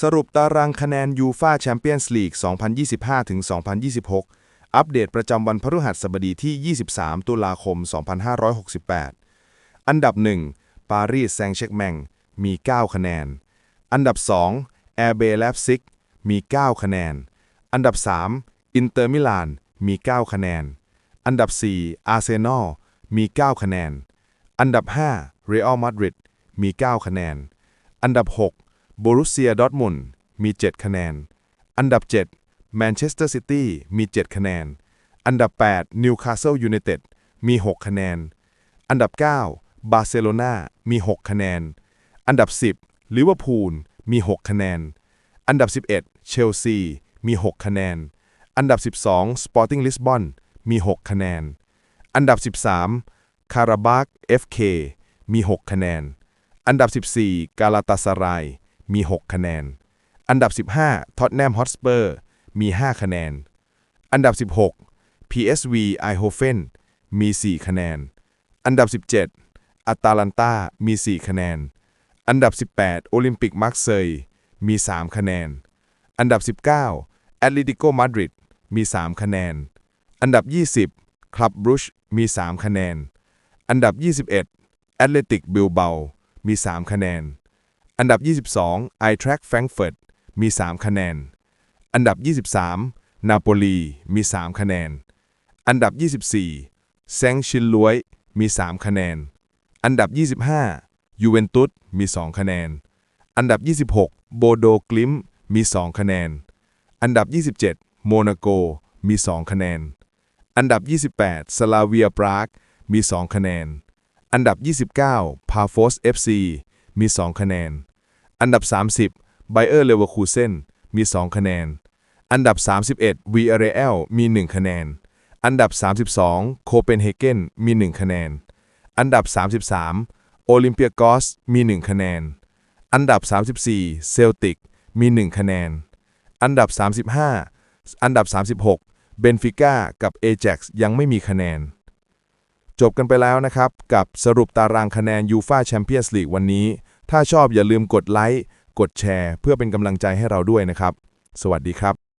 สรุปตารางคะแนนยูฟาแชมเปี้ยนส์ลีก 2025-2026 อัปเดตประจำวันพฤหัสบดีที่ 23 ตุลาคม 2568 อันดับ 1 ปารีสแซงต์แชร์กแมง มี 9 คะแนน อันดับ 2 แอร์เบลฟซิก มี 9 คะแนน อันดับ 3 อินเตอร์มิลาน มี 9 คะแนน อันดับ 4 อาร์เซนอล มี 9 คะแนน อันดับ 5 เรอัลมาดริด มี 9 คะแนน อันดับ 6 โบรุเซียดอร์ทมุนมี 7 คะแนน อันดับ 7 แมนเชสเตอร์ซิตี้มี 7 คะแนน อันดับ 8 นิวคาสเซิลยูไนเต็ดมี 6 คะแนน อันดับ 9 บาร์เซโลนามี 6 คะแนน อันดับ 10 ลิเวอร์พูลมี 6 คะแนน อันดับ 11 เชลซีมี 6 คะแนน อันดับ 12 สปอร์ติ้งลิสบอนมี 6 คะแนน อันดับ 13 คาราบาก FK มี 6 คะแนน อันดับ 14 กาลาตาสราย มี 6 คะแนน อันดับ 15ท็อตแนมฮอตสเปอร์มี 5 คะแนน อันดับ 16 PSV ไอโฮเฟนมี 4 คะแนน อันดับ 17อัตาลันตามี 4 คะแนน อันดับ 18 โอลิมปิกมาร์เซยมี 3 คะแนน อันดับ 19แอตเลติโกมาดริดมี 3 คะแนน อันดับ 20 คลับบรุชมี 3 คะแนน อันดับ 21แอตเลติกบิลเบามี 3 คะแนน อันดับ 22ไอแทร็กแฟรงก์เฟิร์ตมี 3 คะแนน อันดับ 23 นาโปลีมี 3 คะแนน อันดับ 24 แซงชินลวยมี 3 คะแนน อันดับ 25 ยูเวนตุสมี 2 คะแนน อันดับ 26 โบโดกลิมมี 2 คะแนน อันดับ 27 โมนาโกมี 2 คะแนน อันดับ 28 สลาเวียปรากมี 2 คะแนน อันดับ 29 พาโฟส FC มี 2 คะแนน อันดับ 30ไบเออร์เลเวอร์คูเซนมี 2 คะแนน อันดับ 31วีอาร์เอลมี 1 คะแนน อันดับ 32โคเปนเฮเกนมี 1 คะแนน อันดับ 33โอลิมเปียกอสมี 1 คะแนน อันดับ 34เซลติกมี 1 คะแนน อันดับ 35 อันดับ 36เบนฟิก้ากับเอ a x ยังไม่มีคะแนน จบกันไปแล้วนะครับ กับสรุปตารางคะแนนยูฟาแชมเปี้ยนส์ลีกวันนี้ ถ้าชอบอย่าลืมกดไลค์ กดแชร์ เพื่อเป็นกำลังใจให้เราด้วยนะครับ สวัสดีครับ